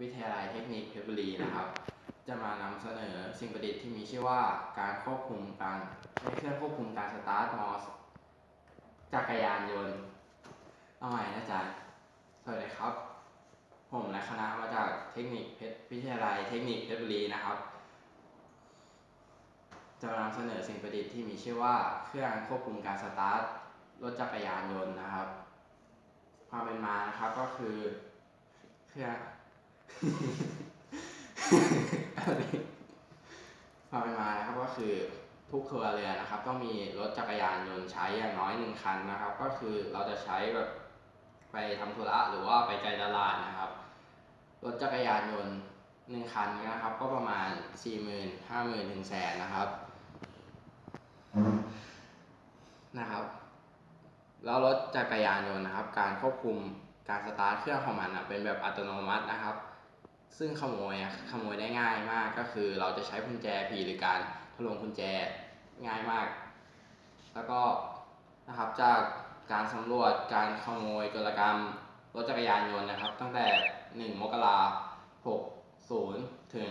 วิทยาลัยเทคนิคเพชรบุรีนะครับ จะมานำเสนอสิ่งประดิษฐ์ที่มีชื่อว่าการควบคุมการใช้เครื่องควบคุมการสตาร์ทมอสจักรยานยนต์เอาใหม่นะจ๊ะสวัสดีครับ ผมและคณะมาจากเทคนิคเพชรวิทยาลัยเทคนิคเพชรบุรีนะครับ จะมานำเสนอสิ่งประดิษฐ์ที่มีชื่อว่าเครื่องควบคุมการสตาร์ทรถจักรยานยนต์นะครับ ความเป็นมานะครับก็คือเครื่อง ความเป็นมานะครับก็คือทุกครัวเรือนนะครับ ต้องมีรถจักรยานยนต์ใช้อย่างน้อยหนึ่งคันนะครับ ก็คือเราจะใช้แบบไปทำธุระหรือว่าไปใจตลาดนะครับ รถจักรยานยนต์หนึ่งคันนะครับ ก็ประมาณสี่หมื่นห้าหมื่นถึงแสนนะครับนะครับ แล้วรถจักรยานยนต์นะครับ การควบคุมการสตาร์ทเครื่องของมันเป็นแบบอัตโนมัตินะครับ ซึ่งขโมยอะขโมยได้ง่ายมากก็คือเราจะใช้กุญแจผีหรือการทะลวงกุญแจง่ายมาก แล้วก็นะครับจากการสำรวจการขโมยกลกรรมรถจักรยานยนต์นะครับ ตั้งแต่ 1 มกรา60ถึง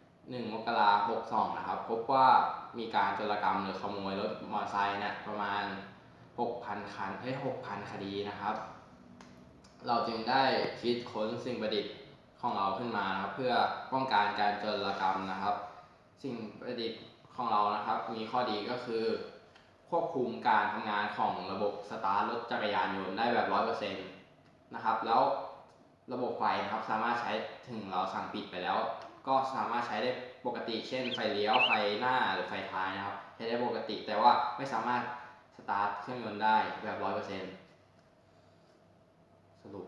1 มกรา62นะครับ พบว่ามีการโจรกรรมหรือขโมยรถมอเตอร์ไซค์เนี่ยประมาณ 6,000 คันเอ้ย6,000 คดีนะครับ เราจึงได้คิดค้นสิ่งประดิษฐ์ ของเราขึ้นมานะครับ เพื่อป้องกันการโจรกรรมนะครับ สิ่งประดิษฐ์ของเรานะครับ มีข้อดีก็คือ ควบคุมการทำงานของระบบสตาร์ทรถจักรยานยนต์ได้แบบร้อยเปอร์เซ็นต์นะครับ แล้วระบบไฟนะครับสามารถใช้ถึงเราสั่งปิดไปแล้ว ก็สามารถใช้ได้ปกติ เช่นไฟเลี้ยวไฟหน้าหรือไฟท้ายนะครับ ใช้ได้ปกติแต่ว่าไม่สามารถสตาร์ทเครื่องยนต์ได้แบบร้อยเปอร์เซ็นต์สรุป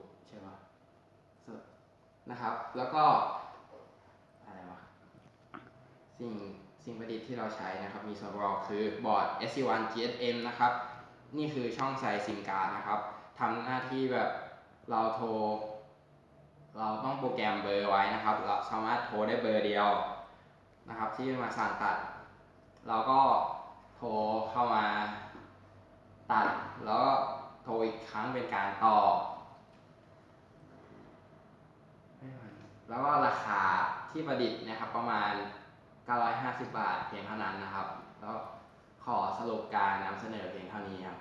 นะครับ แล้วก็อะไรวะสิ่งสิ่งประดิษฐ์ที่เราใช้นะครับมีส่วนประกอบคือบอร์ด SC1 GSM นะครับ นี่คือช่องใส่ซิมการ์ดนะครับทำหน้าที่แบบเราโทร เราต้องโปรแกรมเบอร์ไว้นะครับ เราสามารถโทรได้เบอร์เดียวนะครับ ที่มาสั่งตัด เราก็โทรเข้ามาตัด แล้วโทรอีกครั้งเป็นการต่อ แล้วก็ราคาที่ประดิษฐ์นะครับประมาณ 950 บาทเพียงเท่านั้นนะครับ แล้วขอสรุปการนำเสนอเพียงเท่านี้ครับ